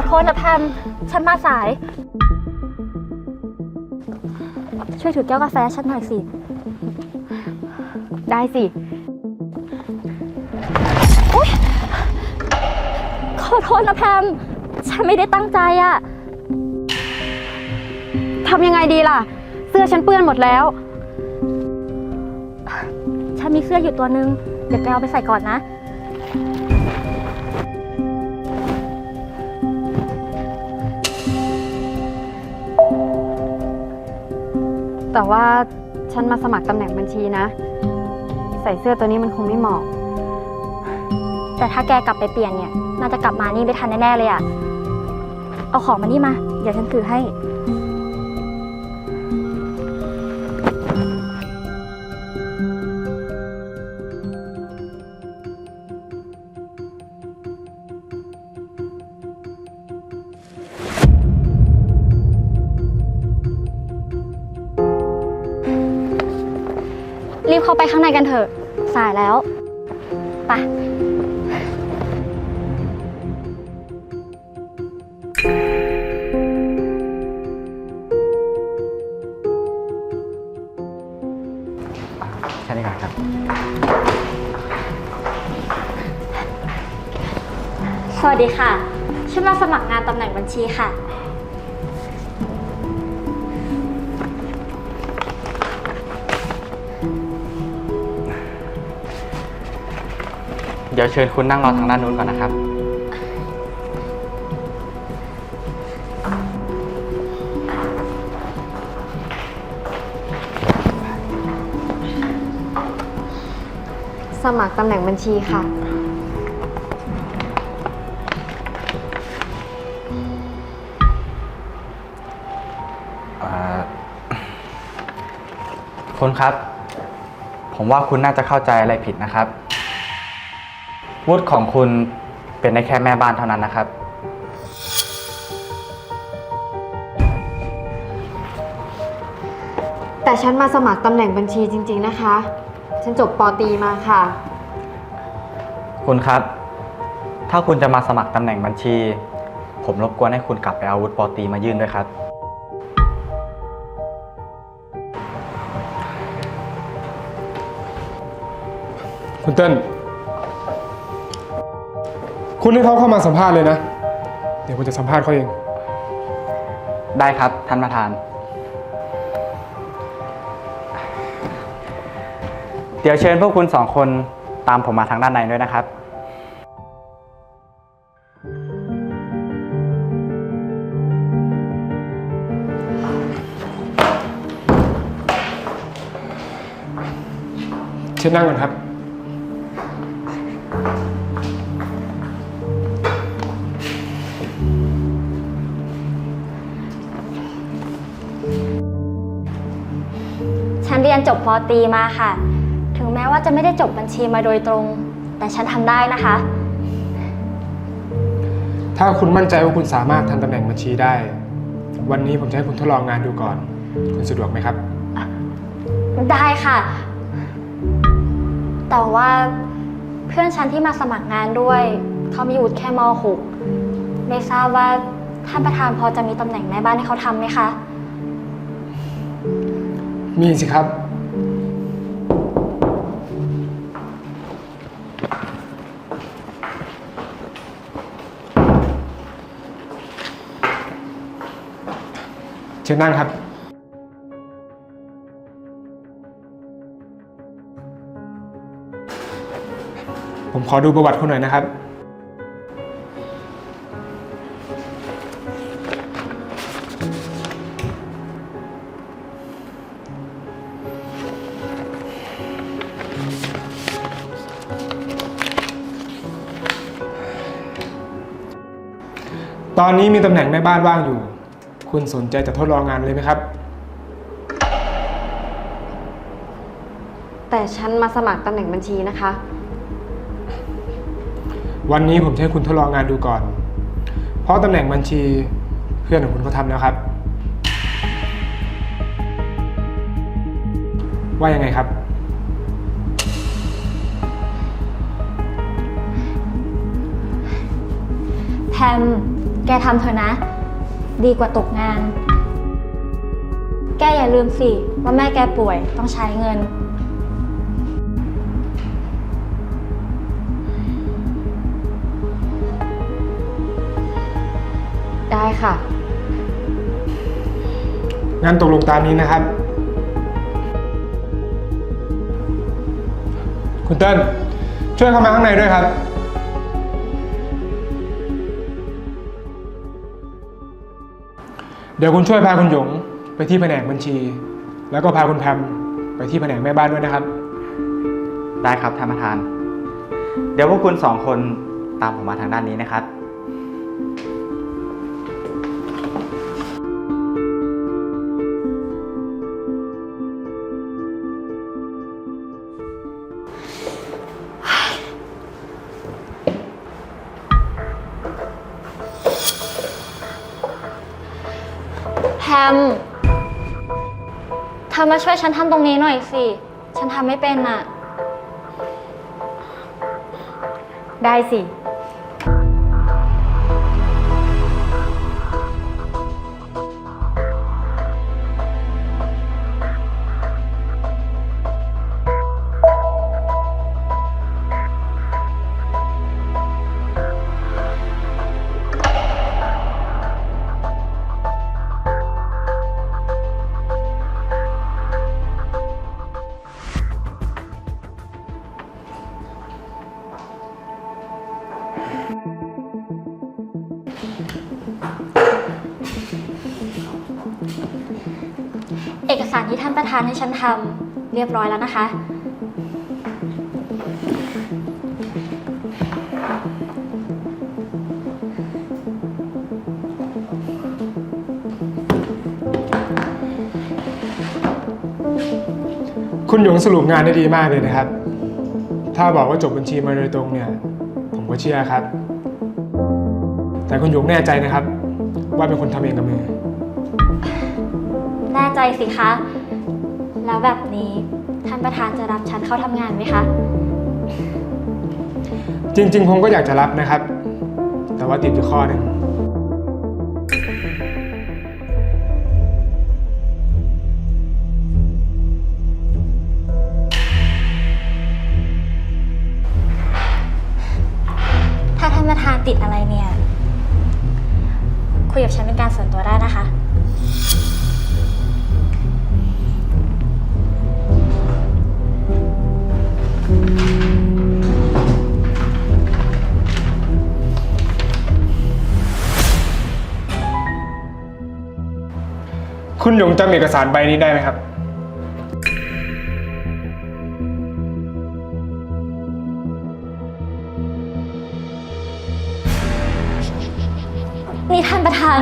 อโทษนะแพมฉันมาสาย ช่วยถือแก้วกาแฟฉันหน่อยสิ ได้สิขอโทษนะแพมฉันไม่ได้ตั้งใจอะทำยังไงดีล่ะ เสื้อฉันเปื้อนหมดแล้ว ฉันมีเสื้ออยู่ตัวนึง เดี๋ยวแกเอาไปใส่ก่อนนะ แต่ว่าฉันมาสมัครตำแหน่งบัญชีนะ ใส่เสื้อตัวนี้มันคงไม่เหมาะ แต่ถ้าแกกลับไปเปลี่ยนเนี่ย น่าจะกลับมานี่ไม่ทันแน่ๆเลยอะเอาของมานี่มา เดี๋ยวฉันถือให้ เข้าไปข้างในกันเถอะ สายแล้วไปแค่นี้ก่อนครับ สวัสดีค่ะ ฉันมาสมัครงานตำแหน่งบัญชีค่ะ ดี๋ยวเชิญคุณนั่งรอทางด้านนู้นก่อนนะครับ สมัครตำแหน่งบัญชีค่ะเอ่อคุณครับ ผมว่าคุณน่าจะเข้าใจอะไรผิดนะครับ วุฒิของคุณเป็นได้แค่แม่บ้านเท่านั้นนะครับ แต่ฉันมาสมัครตำแหน่งบัญชีจริง ๆนะคะ ฉันจบปอตรีมาค่ะ คุณครับ ถ้าคุณจะมาสมัครตำแหน่งบัญชี ผมรบกวนให้คุณกลับไปเอาอาวุธปอตรีมายื่นด้วยครับ คุณเติ้ล คุณให้เขาเข้ามาสัมภาษณ์เลยนะ เดี๋ยวผมจะสัมภาษณ์เขาเอง ได้ครับท่านประธาน เดี๋ยวเชิญพวกคุณสองคนตามผมมาทางด้านในด้วยนะครับ เชิญนั่งก่อนครับ นเรียนจบปอตรีมาค่ะ ถึงแม้ว่าจะไม่ได้จบบัญชีมาโดยตรง แต่ฉันทำได้นะคะ ถ้าคุณมั่นใจว่าคุณสามารถทำตำแหน่งบัญชีได้ วันนี้ผมจะให้คุณทดลองงานดูก่อน คุณสะดวกไหมครับ ได้ค่ะ แต่ว่าเพื่อนฉันที่มาสมัครงานด้วย เขามีวุฒิแค่ม .6 ไม่ทราบว่าท่านประธานพอจะมีตำแหน่งแม่บ้านให้เขาทำไหมคะ มีสิครับ ชิญนั่งครับ ผมขอดูประวัติคุณหน่อยนะครับ ตอนนี้มีตำแหน่งแม่บ้านว่างอยู่ คุณสนใจจะทดลองงานเลยไหมครับ แต่ฉันมาสมัครตำแหน่งบัญชีนะคะ วันนี้ผมจะให้คุณทดลองงานดูก่อน เพราะตำแหน่งบัญชีเพื่อนของคุณเขาทำแล้วครับ ว่ายังไงครับ แพมแกแกทำเถอะนะ ดีกว่าตกงาน แกอย่าลืมสิ ว่าแม่แกป่วยต้องใช้เงิน ได้ค่ะ งั้นตกลงตามนี้นะครับ คุณเติ้ลช่วยเข้ามาข้างในด้วยครับ เดี๋ยวคุณช่วยพาคุณหยงไปที่แผนกบัญชี แล้วก็พาคุณแพมไปที่แผนกแม่บ้านด้วยนะครับ ได้ครับท่านประธาน เดี๋ยวพวกคุณสองคนตามผมมาทางด้านนี้นะครับ ม เธอมาช่วยฉันทำตรงนี้หน่อยสิ ฉันทำไม่เป็นอะ ได้สิารที่ท่านประธานให้ฉันทำเรียบร้อยแล้วนะคะ คุณหยงสรุปงานได้ดีมากเลยนะครับ ถ้าบอกว่าจบบัญชีมาโดยตรงเนี่ย ผมก็เชื่อครับ แต่คุณหยงแน่ใจนะครับ ว่าเป็นคนทำเองกับมือ แน่ใจสิคะ แล้วแบบนี้ท่านประธานจะรับฉันเข้าทำงานไหมคะ จริง ๆ ผมก็อยากจะรับนะครับ แต่ว่าติดอยู่ข้อหนึ่งถ้าท่านประธานติดอะไรเนี่ย คุยกับฉันเป็นการส่วนตัวได้นะคะ คุณหยงจำเอกสารใบนี้ได้ไหมครับ นี่ท่านประธาน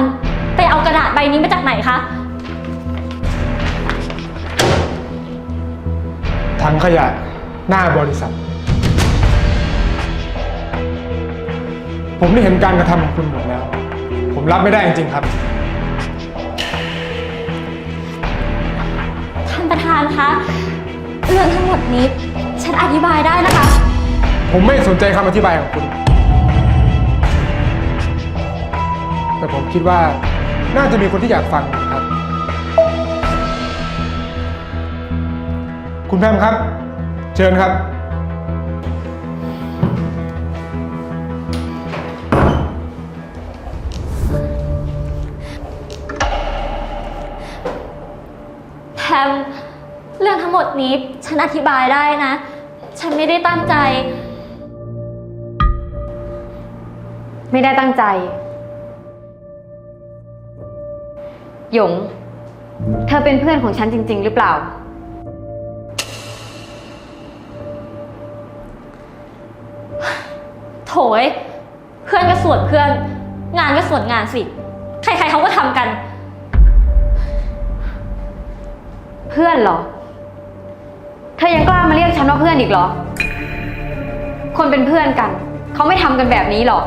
ไปเอากระดาษใบนี้มาจากไหนคะทั้งขยะหน้าบริษัท ผมได้เห็นการกระทำของคุณหมดแล้ว ผมรับไม่ได้จริงๆครับ ประธานคะ เรื่องทั้งหมดนี้ ฉันอธิบายได้นะคะ ผมไม่สนใจคำอธิบายของคุณ แต่ผมคิดว่าน่าจะมีคนที่อยากฟังนะครับ คุณแพมครับ เชิญครับ มดนี้ฉันอธิบายได้นะ ฉันไม่ได้ตั้งใจ ไม่ได้ตั้งใจ หยง เธอเป็นเพื่อนของฉันจริง ๆ หรือเปล่า โถย เพื่อนก็ส่วนเพื่อน งานก็ส่วนงานสิ ใครๆเขาก็ทำกัน เพื่อนเหรอ เธอยังกล้ามาเรียกฉันว่าเพื่อนอีกเหรอ คนเป็นเพื่อนกัน เขาไม่ทำกันแบบนี้หรอก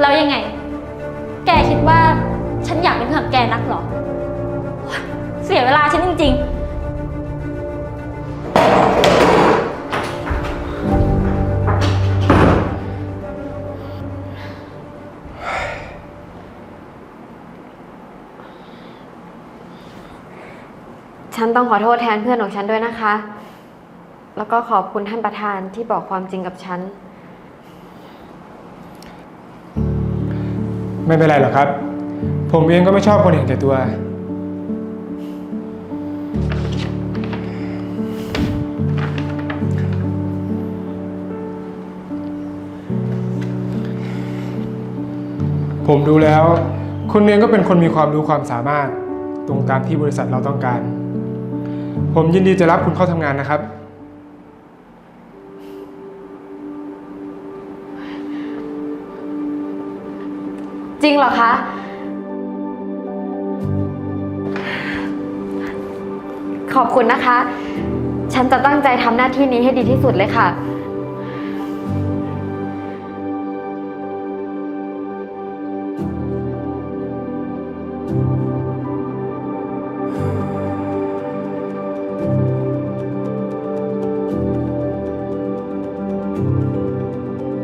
แล้วยังไง แกคิดว่าฉันอยากเป็นเพื่อนกับแกนักเหรอ เสียเวลาฉันจริง ๆ ฉันต้องขอโทษแทนเพื่อนของฉันด้วยนะคะ แล้วก็ขอบคุณท่านประธานที่บอกความจริงกับฉัน ไม่เป็นไรหรอกครับ ผมเองก็ไม่ชอบคนเห็นแก่ตัว ผมดูแล้ว คุณเองก็เป็นคนมีความรู้ความสามารถ ตรงตามที่บริษัทเราต้องการ ผมยินดีจะรับคุณเข้าทำงานนะครับ จริงเหรอคะ ขอบคุณนะคะ ฉันจะตั้งใจทำหน้าที่นี้ให้ดีที่สุดเลยค่ะ